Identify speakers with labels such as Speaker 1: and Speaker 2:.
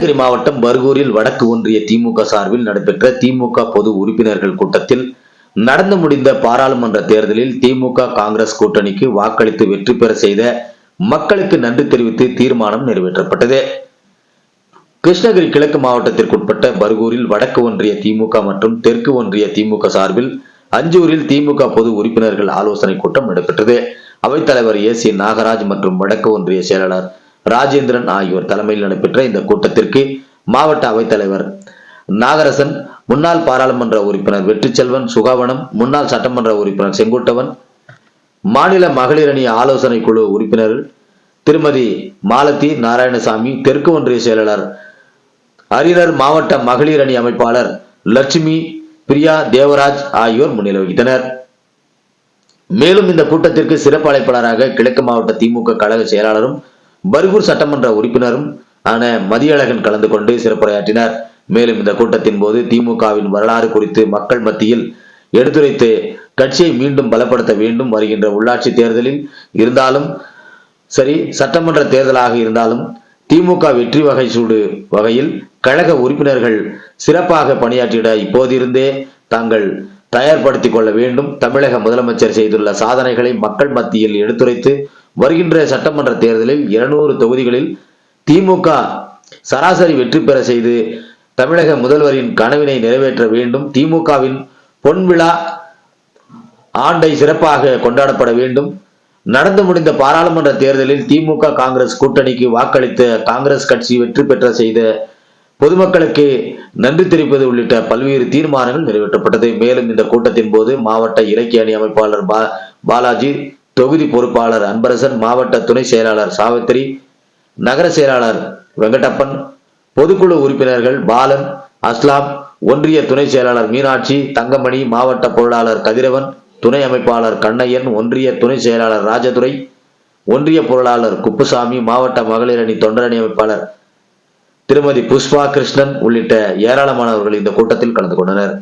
Speaker 1: நீலகிரி மாவட்டம் பர்கூரில் வடக்கு ஒன்றிய திமுக சார்பில் நடைபெற்ற திமுக பொது உறுப்பினர்கள் கூட்டத்தில் நடந்து முடிந்த பாராளுமன்ற தேர்தலில் திமுக காங்கிரஸ் கூட்டணிக்கு வாக்களித்து வெற்றி பெற செய்த மக்களுக்கு நன்றி தெரிவித்து தீர்மானம் நிறைவேற்றப்பட்டது. கிருஷ்ணகிரி கிழக்கு மாவட்டத்திற்குட்பட்ட பர்கூரில் வடக்கு ஒன்றிய திமுக மற்றும் தெற்கு ஒன்றிய திமுக சார்பில் அஞ்சூரில் திமுக பொது உறுப்பினர்கள் ஆலோசனை கூட்டம் நடைபெற்றது. அவைத்தலைவர் ஏ சி நாகராஜ் மற்றும் வடக்கு ஒன்றிய செயலாளர் ராஜேந்திரன் ஆகியோர் தலைமையில் நடைபெற்ற இந்த கூட்டத்திற்கு மாவட்ட அவைத்தலைவர் நாகரசன் முன்னாள் பாராளுமன்ற உறுப்பினர் வெற்றிச்செல்வன் சுகாவனம் முன்னாள் சட்டமன்ற உறுப்பினர் செங்குட்டவன் மாநில மகளிர் அணி ஆலோசனை குழு உறுப்பினர்கள் திருமதி மாலதி நாராயணசாமி தெற்கு ஒன்றிய செயலாளர் அரியலர் மாவட்ட மகளிர் அணி அமைப்பாளர் லட்சுமி பிரியா தேவராஜ் ஆகியோர் முன்னிலை வகித்தனர் மேலும் இந்த கூட்டத்திற்கு சிறப்பு அழைப்பாளராக கிழக்கு மாவட்ட திமுக கழக செயலாளரும் பர்கூர் சட்டமன்ற உறுப்பினரும் ஆன மதியழகன் கலந்து கொண்டு சிறப்புரையாற்றினார். மேலும் இந்த கூட்டத்தின் போது திமுகவின் வரலாறு குறித்து மக்கள் மத்தியில் எடுத்துரைத்து கட்சியை மீண்டும் பலப்படுத்த வேண்டும் வருகின்ற உள்ளாட்சி தேர்தலில் இருந்தாலும் சரி சட்டமன்ற தேர்தலாக இருந்தாலும் திமுக வெற்றி வகை சூடு வகையில் கழக உறுப்பினர்கள் சிறப்பாக பணியாற்றிட இப்போதிருந்தே தாங்கள் தயார்படுத்திக் கொள்ள வேண்டும். தமிழக முதலமைச்சர் செய்துள்ள சாதனைகளை மக்கள் மத்தியில் எடுத்துரைத்து வருகின்ற சட்டமன்ற தேர்தலில் இருநூறு தொகுதிகளில் திமுக சராசரி வெற்றி பெற செய்து தமிழக முதல்வரின் கனவினை நிறைவேற்ற வேண்டும். திமுகவின் பொன்விழா ஆண்டை சிறப்பாக கொண்டாடப்பட வேண்டும். நடந்து முடிந்த பாராளுமன்ற தேர்தலில் திமுக காங்கிரஸ் கூட்டணிக்கு வாக்களித்த காங்கிரஸ் கட்சி வெற்றி பெற்ற செய்த பொதுமக்களுக்கு நன்றி தெரிவிப்பது உள்ளிட்ட பல்வேறு தீர்மானங்கள் நிறைவேற்றப்பட்டது. மேலும் இந்த கூட்டத்தின் போது மாவட்ட இலக்கிய அணி அமைப்பாளர் பா- பாலாஜி தொகுதி பொறுப்பாளர் அன்பரசன் மாவட்ட துணை செயலாளர் சாவித்திரி நகர செயலாளர் வெங்கடப்பன் பொதுக்குழு உறுப்பினர்கள் பாலன் அஸ்லாம் ஒன்றிய துணை செயலாளர் மீனாட்சி தங்கமணி மாவட்ட பொருளாளர் கதிரவன் துணை அமைப்பாளர் கண்ணையன் ஒன்றிய துணை செயலாளர் ராஜதுரை ஒன்றிய பொருளாளர் குப்புசாமி மாவட்ட மகளிர் அணி தொண்டரணி அமைப்பாளர் திருமதி புஷ்பா கிருஷ்ணன் உள்ளிட்ட ஏராளமானவர்கள் இந்த கூட்டத்தில் கலந்து கொண்டனர்.